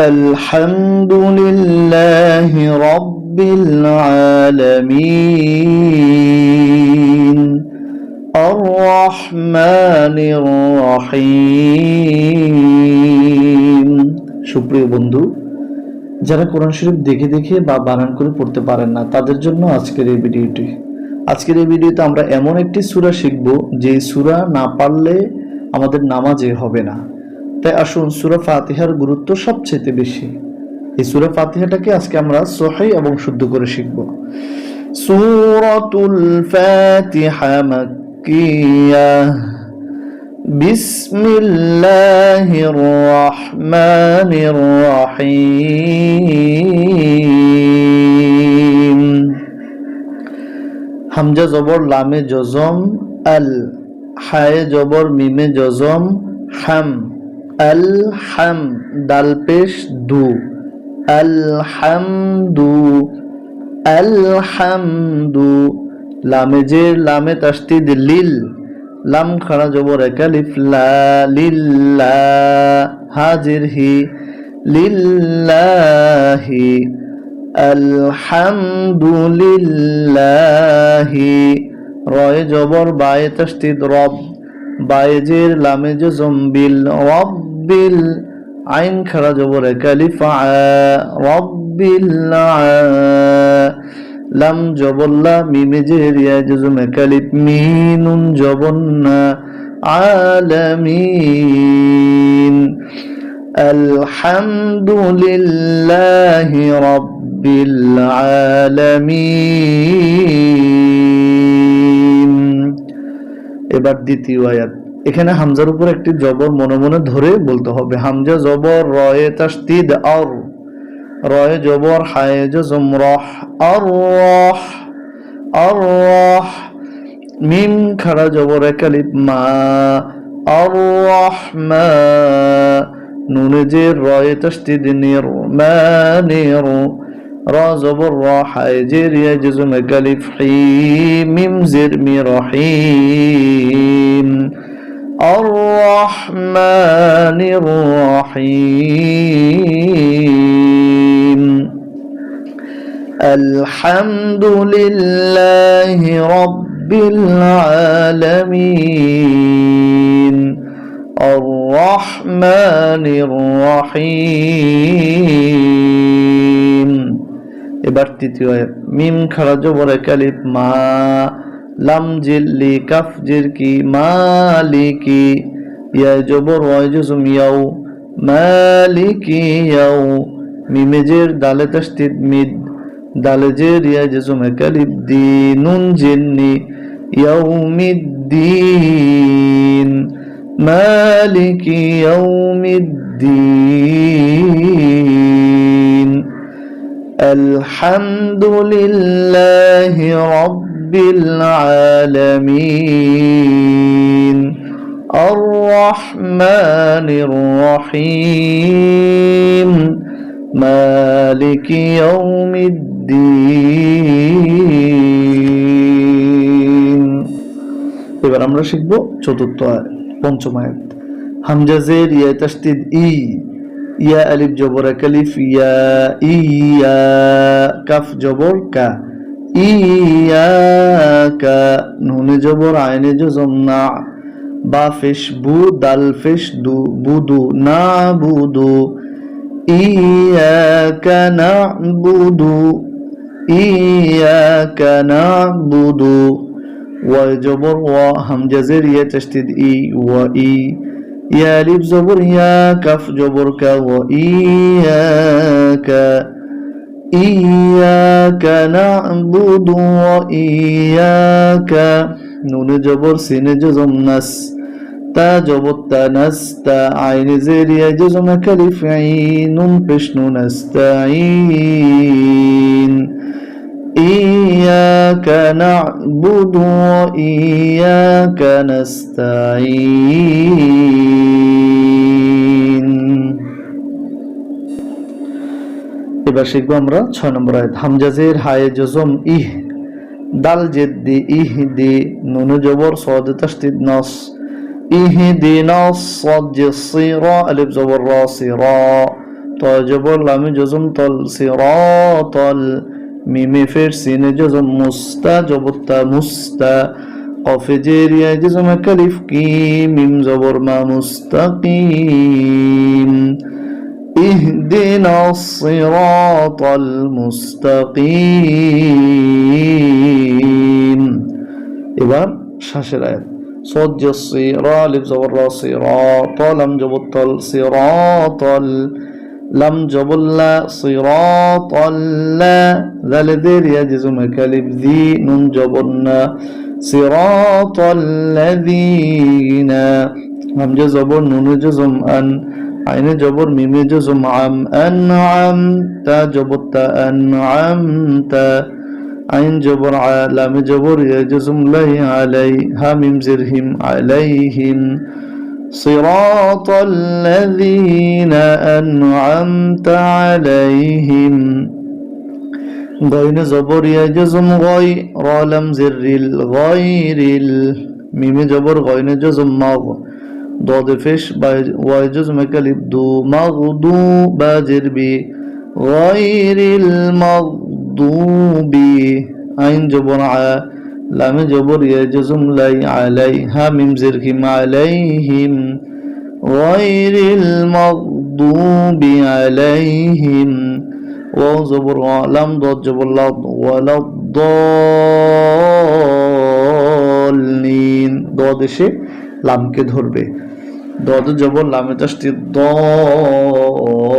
الحمد لله رب العالمين الرحمن الرحيم সুপ্রিয় বন্ধু যারা কোরআন শরীফ দেখে দেখে বা বানান করে পড়তে পারেন না তাদের জন্য আজকের এই ভিডিওটি আজকের এই ভিডিওতে আমরা এমন একটি সূরা শিখব যে সূরা না পারলে আমাদের নামাজে হবে না তাই আসুন সূরা ফাতিহার গুরুত্ব সবচেয়ে বেশি এই সূরা ফাতিহাটাকে আজকে আমরা সহি এবং শুদ্ধ করে শিখব সূরাতুল ফাতিহা মাক্কিয়া بسم الله الرحمن الرحيم হামজা জবর লামে জজম আল হায়ে জবর মিমে জজম হাম আল হাম দাল পেশ দু। আল হামদু আল হামদু লামে জের লামে তাস্তিদ লিল, লাম খাড়া জবর একালিফ লা লিল্লা হাজির হি লিল্লাহি। আলহামদুলিল্লাহি। রয় জবর বায়ে তাস্তিদ রব বায়েজের লামে জজম বিল রব্বিল আইন খাড়া জবর একালিফ আ রব্বিল আ লাম জবল্লা মিমে জেরিয়া জজম একালিফ মিনুন জবন্না আলামিন الحمد لله رب العالمين এবার দ্বিতীয় আয়াত এখানে হামজার উপর একটি জবর মনে মনে ধরে বলতে হবে। হামজা জবর, রয়ে তাস্তিদ আর। রয়ে জবর, হায়েজ জমরহ, আর আর মিম খাড়া জবর একালিপ মা, আর মা। নুনে যে রয়ে তাস্তিদ নির, মা, নির। র জবর, র, হায়েজে রিয়া জজম একালিপ হি, মিম, জের, মি রহিম الرحمن الرحيم الحمد لله رب العالمين الرحمن الرحيم এবার তৃতীয় আয়াত মিম খাড়া জবর কালিফ মা লাম জিল্লি কাফ জিরকি মালিকি ইয়া জবর ওয়াই জুজুম ইয়াও মালিকি ইয়াও মিমে জের দালে তাসদিদ মিদ দালে জের ইয়া জুজুম কালিফ দি নুন জিন্নি ইয়াউমিদ্দিন মালিকি ইয়াউমিদ্দিন الحمد لله رب العالمين الرحمن الرحيم مالك يوم الدين এবার আমরা শিখব চতুর্থ আয়াত পঞ্চম আয়াত হামজাজের ইয়া তাসদিদ ই ইয়া আলিফ জবর কালিফ ইয়া ইয়া কাফ জবর কা ইয়াকা, নুনে জবর, আইনে জজম, না। বা বু, দাল দু, বুদু, না, বুদু। ইয়াকা, না, বুদু। ইয়াকা, না, বুদু। ওয়া জবর, ওয়া, হামজা জেরিয়া তাসদীদ ই, ওয়া, ই। ইয়া লিব জবর ইয়া কাফ জবর, কা, ওয়া, ইয়াকা। إياك نعبد وإياك نون جبر سين جزم نس تا جبر تنس تا عين زير جزم كلف عين بشن نستعين إياك نعبد وإياك نستعين এবার শিখব আমরা ছয় নম্বর আয়াত হামজাজের হায়ে জজম ইহ, দাল জেদ্দি ইহ দি নুনু জবর সদ তাসদিদ নস, ইহ দি নস সদ জিসিরা আলিফ জবর রা সিরা, ত জবর লামে জজম তল সিরাতল মিমে ফের সিনে জজম মুস্তা জবত্তা মুস্তা, কফে জেরিয়া জজম কালিফ কি, মিম জবর মা মুস্তাকিম। اهدنا الصراط المستقيم এবার শ্বাসের আয়াত صد الصيرا لف زبر را صراط لم جبطل صراط لم جبل صراط لا ذل ذير يجز مكالب ذي نون جبلنا صراط الذين هم جزبر نون جزم أن عين جبر ميم جزم عم أنعمت جبت أنعمت عين جبر لام جبر يجزم لي علي همم زرهم عليهم صراط الذين أنعمت عليهم غين جبر يجزم غي رالم زر الغير ميم جبر غين جزم مغ ضاد فش ويجزم كلب دو مغدو باجر بي غير المغضوب عين جبر ع لام جبر يجزم لي عليها ميم زرهم عليهم غير المغضوب عليهم واو زبر لام ضاد جبر لض ولا الضالين ضاد এসে লামকে ধরবে ضاد جبر لام تشديد ضال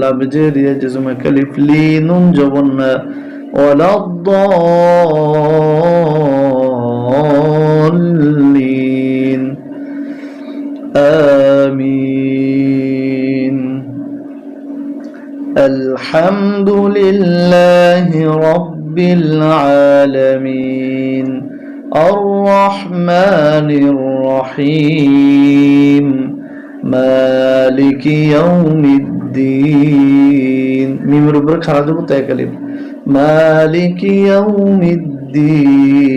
لام جيريا جزم كلف لي نون ولا الضالين آمين الحمد لله رب العالمين الرحمن الرحيم. مالك يوم الدين. ميم ربك خرج بتاكلم مالك يوم الدين.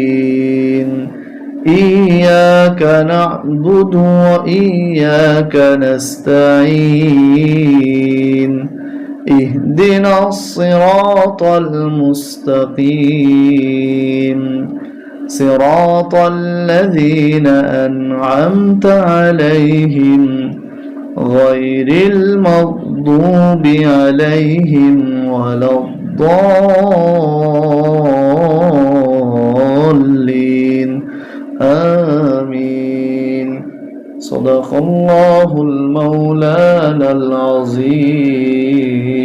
إياك نعبد وإياك نستعين. اهدنا الصراط المستقيم. صراط الذين أنعمت عليهم غير المغضوب عليهم ولا الضالين. آمين. صدق الله المولانا العظيم.